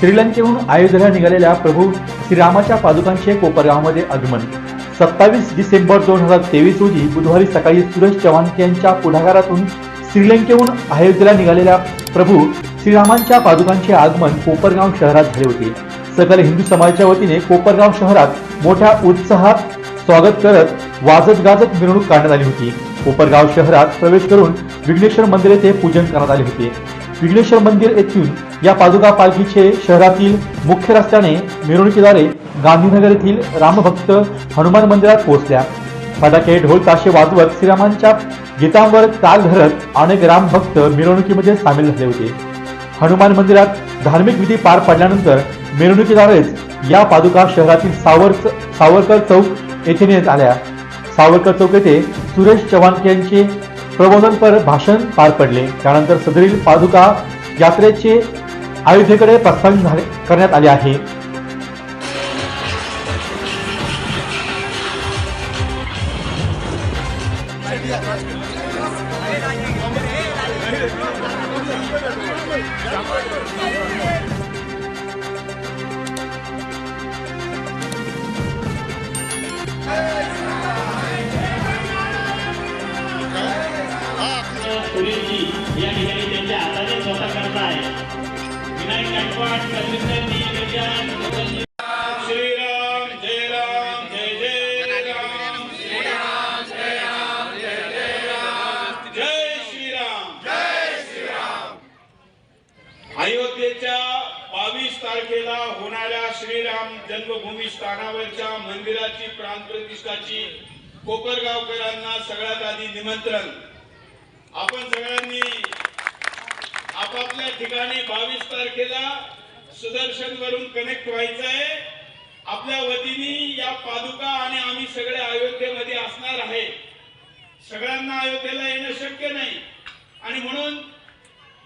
श्रीलंकेहून अयोध्येला निघालेल्या प्रभू श्रीरामाच्या पादुकांचे कोपरगावमध्ये आगमन. सत्तावीस डिसेंबर दोन हजार तेवीस रोजी बुधवारी सकाळी सुरेश चव्हाण यांच्या पुढाकारातून श्रीलंकेहून अयोध्येला निघालेल्या प्रभू श्रीरामांच्या पादुकांचे आगमन कोपरगाव शहरात झाले होते. सकल हिंदू समाजाच्या वतीने कोपरगाव शहरात मोठ्या उत्साहात स्वागत करत वाजत गाजत मिरवणूक काढण्यात आली होती. कोपरगाव शहरात प्रवेश करून विघ्नेश्वर मंदिर येथे पूजन करण्यात आले होते. विघ्नेश्वर मंदिर येथून या पादुका पालखीचे शहरातील मुख्य रस्त्याने मिरवणुकीद्वारे गांधीनगर येथील रामभक्त हनुमान मंदिरात पोहोचल्या. फटाके ढोल ताशे वाजवत श्रीरामांच्या गीतांवर ताल धरत अनेक रामभक्त मिरवणुकीमध्ये सामील झाले होते. हनुमान मंदिरात धार्मिक विधी पार पडल्यानंतर मिरवणुकीद्वारेच या पादुका शहरातील सावर सावरकर चौक येथे नेत आल्या. सावरकर चौक येथे सुरेश चव्हाण यांचे प्रबोधनपर भाषण पार पडले. त्यानंतर सदरील पादुका यात्रेचे अयोध्येकडे प्रस्थान झाले करण्यात आले आहे. सुरेशजी या ठिकाणी त्यांच्या हाताने स्वतः करताय. विनायक गायकवाड कल्विसांनी त्यांच्या अयोध्येच्या बावीस तारखेला होणाऱ्या श्रीराम जन्मभूमी स्थानावरच्या मंदिराची प्राण प्रतिष्ठाची कोपरगावकरांना सगळ्यात आधी निमंत्रण. आपण सगळ्यांनी आपापल्या ठिकाणी बावीस तारखेला सुदर्शन वरून कनेक्ट व्हायचं आहे आपल्या वतीने या पादुका आणि आम्ही सगळे अयोध्येमध्ये असणार आहे. सगळ्यांना अयोध्येला येणं शक्य नाही. आणि म्हणून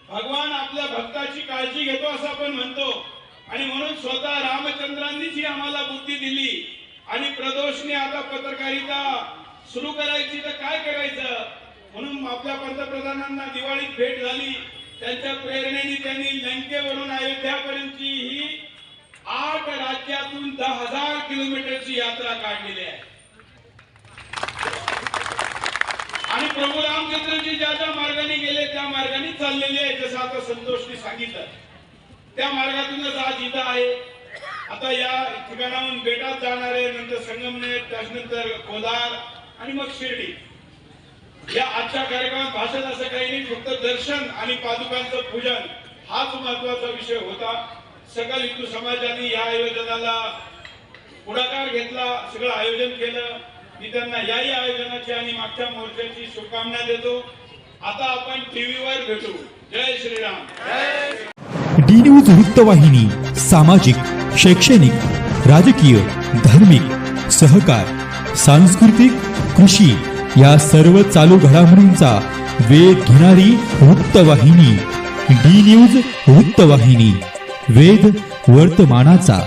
भगवान आपल्या भक्ताची काळजी घेतो असं आपण म्हणतो. आणि म्हणून स्वतः रामचंद्रांनीच ही आम्हाला बुद्धी दिली. आणि प्रदोषने आता पत्रकारिता सुरू करायची तर काय करायचं? म्हणून आपल्या पंतप्रधानांना दिवाळीत भेट झाली. त्यांच्या प्रेरणेने त्यांनी लंकेवरून अयोध्यापर्यंतची ही आठ राज्यातून दहा हजार किलोमीटरची यात्रा काढलेली आहे. आणि प्रभू रामचंद्रजी ज्या ज्या मार्गाने गेले त्या मार्गाने चाललेले आहे जसं आता संतोषने सांगितलं. त्या मार्गातूनच आज इथं आहे. आता या ठिकाणाहून बेटात जाणार आहे नंतर संगमनेर त्याच्यानंतर कोलार आणि मग शिर्डी. या आजच्या कार्यक्रमात भाषण असं काही नाही फक्त दर्शन आणि पादुकांचं पूजन हाच महत्त्वाचा विषय होता. सकल हिंदू समाजाने या आयोजनाला पुढाकार घेतला सगळं आयोजन केलं. मी त्यांना याही आयोजनाची आणि मागच्या मोर्चाची शुभकामना देतो. आता आपण टीव्हीवर भेटू. जय श्रीराम. डी न्यूज वृत्तवाहिनी सामाजिक शैक्षणिक राजकीय धार्मिक सहकार सांस्कृतिक कृषी. या सर्व चालू घडामोडींचा वेध घेणारी वृत्तवाहिनी डी न्यूज वृत्तवाहिनी वेध वर्तमानाचा.